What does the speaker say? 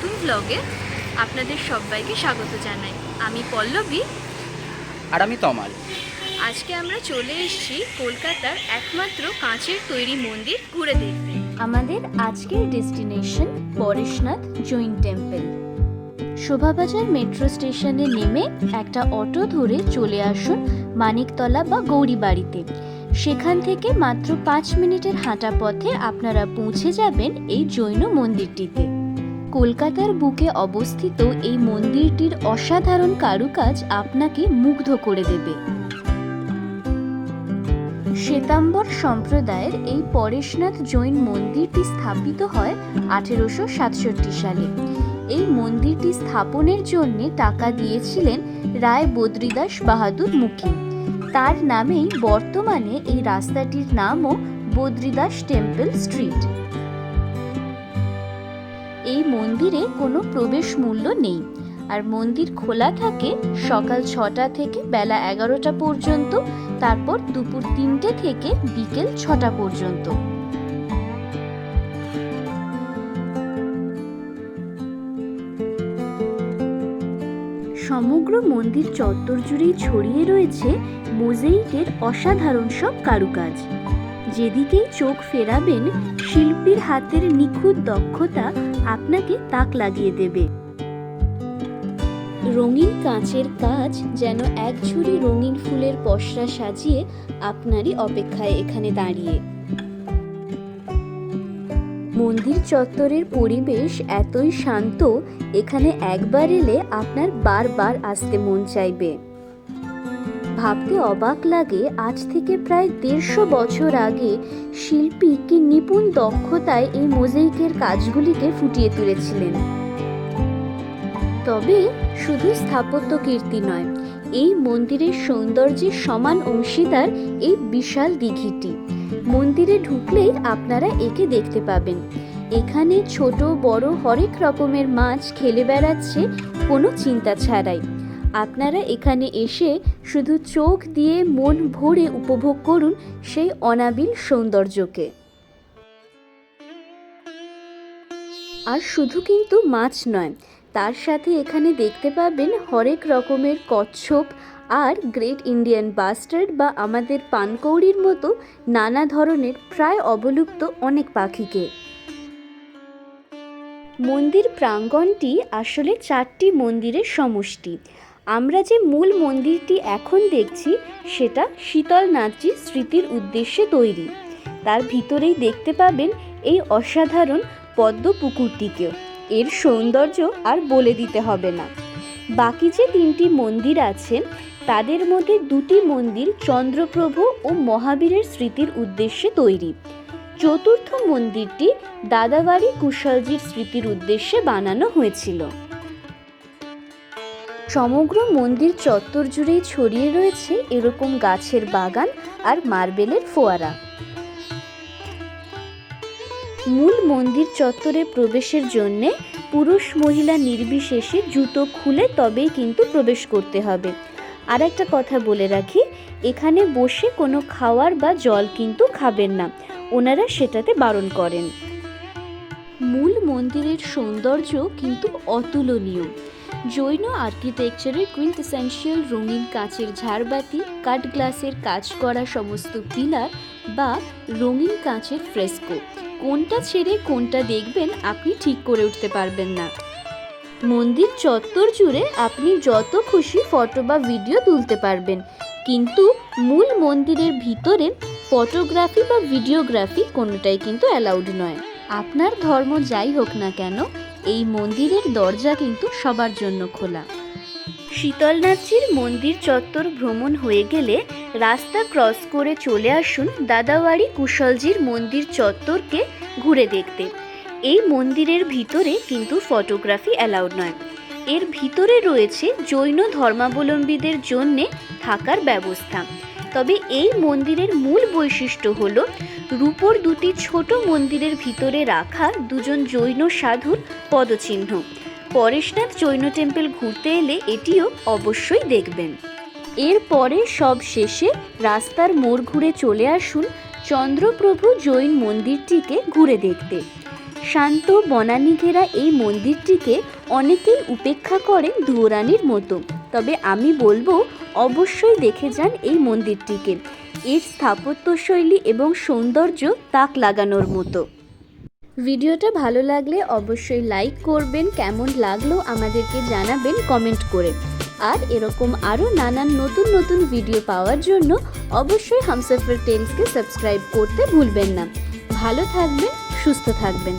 নতুন ব্লগে আপনাদের সবাইকে স্বাগত জানাই। আমি পল্লবী। আর আমি তমাল। আজকে আমরা চলে এসেছি কলকাতার একমাত্র কাঁচের তৈরি মন্দির ঘুরে দেখতে। আমাদের আজকের destination Pareshnath Jain temple Shobhabazar metro স্টেশনে নেমে একটা অটো ধরে চলে আসুন মানিকতলা বা গৌরীবাড়িতে সেখান থেকে মাত্র পাঁচ মিনিটের হাঁটা পথে আপনারা পৌঁছে যাবেন এই জৈন মন্দিরটিতে। কলকাতার বুকে অবস্থিত এই মন্দিরটির অসাধারণ কারুকাজ আপনাকে মুগ্ধ করে দেবে। শ্বেতাম্বর সম্প্রদায়ের এই পরেশনাথ জৈন মন্দিরটি স্থাপিত হয় আঠেরোশো সাতষট্টি সালে। এই মন্দিরটি স্থাপনের জন্য টাকা দিয়েছিলেন রায় বদ্রিদাস বাহাদুর মুখী। তার নামেই বর্তমানে এই রাস্তাটির নামও বদ্রিদাস টেম্পল স্ট্রিট। এই মন্দিরে কোনো প্রবেশ মূল্য নেই। আর মন্দির খোলা থাকে সকাল ছটা থেকে বেলা এগারোটা পর্যন্ত, তারপর দুপুর তিনটে থেকে বিকেল ছটা পর্যন্ত। সমগ্র মন্দির চত্বর জুড়েই ছড়িয়ে রয়েছে মোজাইকের অসাধারণ সব কারুকাজ। যেদিকেই চোখ ফেরাবেন, শিল্পীর হাতের নিখুঁত দক্ষতা আপনাকে তাক লাগিয়ে দেবে। রঙিন কাঁচের কাজ যেন এক ঝুড়ি রঙিন ফুলের পশরা সাজিয়ে আপনারই অপেক্ষায় এখানে দাঁড়িয়ে। মন্দির চত্বরের পরিবেশ এতই শান্ত, এখানে একবার এলে আপনার বারবার আসতে মন চাইবে। ভাবতে অবাক লাগে, আজ থেকে প্রায় দেড়শো বছর আগে শিল্পী কি নিপুণ দক্ষতায় এই মোজাইকের কাজগুলিকে ফুটিয়ে তুলেছিলেন। তবে শুধু স্থাপত্য কীর্তি নয়, এই মন্দিরের সৌন্দর্যের সমান অংশীদার এই বিশাল দিঘিটি। মন্দিরে ঢুকলেই আপনারা একে দেখতে পাবেন। এখানে ছোট বড় হরেক রকমের মাছ খেলে বেড়াচ্ছে, কোনো চিন্তা ছাড়াই। আপনারা এখানে এসে শুধু চোখ দিয়ে মন ভরে উপভোগ করুন সেই অনাবিল সৌন্দর্যকে। আর শুধু কিন্তু মাছ নয়, তার সাথে এখানে দেখতে পাবেন হরেক রকমের কচ্ছপ আর গ্রেট ইন্ডিয়ান বাস্টার্ড বা আমাদের পানকৌড়ির মতো নানা ধরনের প্রায় অবলুপ্ত অনেক পাখিকে। মন্দির প্রাঙ্গণটি আসলে চারটি মন্দিরের সমষ্টি। আমরা যে মূল মন্দিরটি এখন দেখছি, সেটা শীতলনাথজির স্মৃতির উদ্দেশ্যে তৈরি। তার ভিতরেই দেখতে পাবেন এই অসাধারণ পদ্ম পুকুরটিকেও। এর সৌন্দর্য আর বলে দিতে হবে না। বাকি যে তিনটি মন্দির আছে, তাদের মধ্যে দুটি মন্দির চন্দ্রপ্রভু ও মহাবীরের স্মৃতির উদ্দেশ্যে তৈরি। চতুর্থ মন্দিরটি দাদাবাড়ি কুশলজির স্মৃতির উদ্দেশ্যে বানানো হয়েছিল। সমগ্র মন্দির চত্বর জুড়েই ছড়িয়ে রয়েছে এরকম গাছের বাগান আর মার্বেলের ফোয়ারা। মূল মন্দির চত্বরে প্রবেশের জন্যে পুরুষ মহিলা নির্বিশেষে জুতো খুলে তবেই কিন্তু প্রবেশ করতে হবে। আর একটা কথা বলে রাখি, এখানে বসে কোনো খাওয়ার বা জল কিন্তু খাবেন না, ওনারা সেটাতে বারণ করেন। মূল মন্দিরের সৌন্দর্য কিন্তু অতুলনীয়। জৈন আর্কিটেকচারের কুইন্টেসেন্সিয়াল রঙিন কাঁচের ঝাড়বাতি, কাঠ গ্লাসের কাজ করা সমস্ত পিলার বা রঙিন কাঁচের ফ্রেস্কো কোনটা ছেড়ে কোনটা দেখবেন আপনি ঠিক করে উঠতে পারবেন না। মন্দির চত্বর জুড়ে আপনি যত খুশি ফটো বা ভিডিও তুলতে পারবেন। কিন্তু মূল মন্দিরের ভিতরে ফটোগ্রাফি বা ভিডিওগ্রাফি কোনোটাই কিন্তু অ্যালাউড নয়। আপনার ধর্ম যাই হোক না কেন এই মন্দিরের দরজা কিন্তু সবার জন্য খোলা। শীতলনাথজির মন্দির চত্বর ভ্রমণ হয়ে গেলে রাস্তা ক্রস করে চলে আসুন দাদাবাড়ি কুশলজির মন্দির চত্বরকে ঘুরে দেখতে। এই মন্দিরের ভিতরে কিন্তু ফটোগ্রাফি অ্যালাউড নয়। এর ভিতরে রয়েছে জৈন ধর্মাবলম্বীদের জন্যে থাকার ব্যবস্থা। তবে এই মন্দিরের মূল বৈশিষ্ট্য হল রূপোর দুটি ছোট মন্দিরের ভিতরে রাখা দুজন জৈন সাধুর পদচিহ্ন। পরেশনাথ জৈন টেম্পল ঘুরতে এলে এটিও অবশ্যই দেখবেন। এরপরে সব শেষে রাস্তার মোড় ঘুরে চলে আসুন চন্দ্রপ্রভু জৈন মন্দিরটিকে ঘুরে দেখতে। শান্ত বনানী ঘেরা এই মন্দিরটিকে অনেকেই উপেক্ষা করেন দুয়োরানির মতো। তবে আমি বলব, অবশ্যই দেখে যান এই মন্দিরটিকে। এর স্থাপত্যশৈলী এবং সৌন্দর্য তাক লাগানোর মতো। ভিডিওটা ভালো লাগলে অবশ্যই লাইক করবেন, কেমন লাগল আমাদেরকে জানাবেন কমেন্ট করে। আর এরকম আরও নানান নতুন নতুন ভিডিও পাওয়ার জন্য অবশ্যই হামসফর টেলসকে সাবস্ক্রাইব করতে ভুলবেন না। ভালো থাকবেন, সুস্থ থাকবেন।